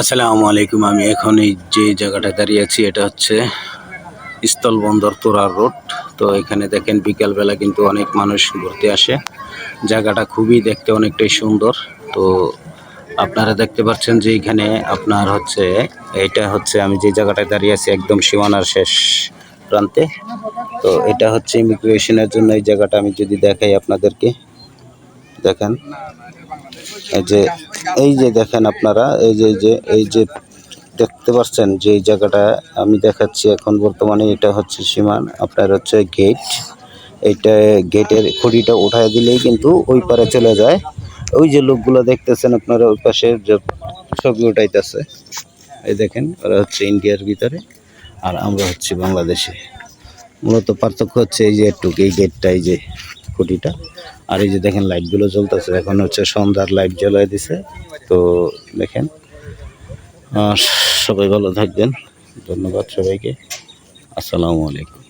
আসসালামু আলাইকুম, আমি এখন এই যে জায়গাটায় দাঁড়িয়ে আছি, এটা হচ্ছে স্থলবন্দর তোরার রোড। তো এখানে দেখেন বিকালবেলা কিন্তু অনেক মানুষ ঘুরতে আসে। জায়গাটা খুবই দেখতে অনেকটাই সুন্দর। তো আপনারা দেখতে পাচ্ছেন যে এখানে আপনার হচ্ছে, এটা হচ্ছে আমি যে জায়গাটায় দাঁড়িয়ে আছি, একদম সীমানার শেষ প্রান্তে। তো এটা হচ্ছে ইমিগ্রেশনের জন্য এই জায়গাটা আমি যদি দেখাই আপনাদেরকে। দেখেন। এই যে এই যে দেখেন আপনারা, এই যে যে, এই যে দেখতে পাচ্ছেন যে এই জায়গাটা আমি দেখাচ্ছি এখন বর্তমানে, এটা হচ্ছে সীমান আপনার হচ্ছে গেট এইটা গেটের খুঁড়িটা উঠায় দিলেই কিন্তু ওই পারে চলে যায়। ওই যে লোকগুলো দেখতেছেন আপনারা, ওই পাশে যে ছবি উঠাইতেছে। এই দেখেন, ওরা হচ্ছে ইন্ডিয়ার ভিতরে, আর আমরা হচ্ছে বাংলাদেশে। মূলত পার্থক্য হচ্ছে এই যে একটু এই গেটটা এই যে খুঁটিটা আর এই যে দেখেন লাইটগুলো জ্বলতেছে, এখন হচ্ছে সন্ধ্যার লাইট জ্বলাই দিছে। তো দেখেন সবাই ভালো থাকবেন। ধন্যবাদ সবাইকে। আসসালামু আলাইকুম।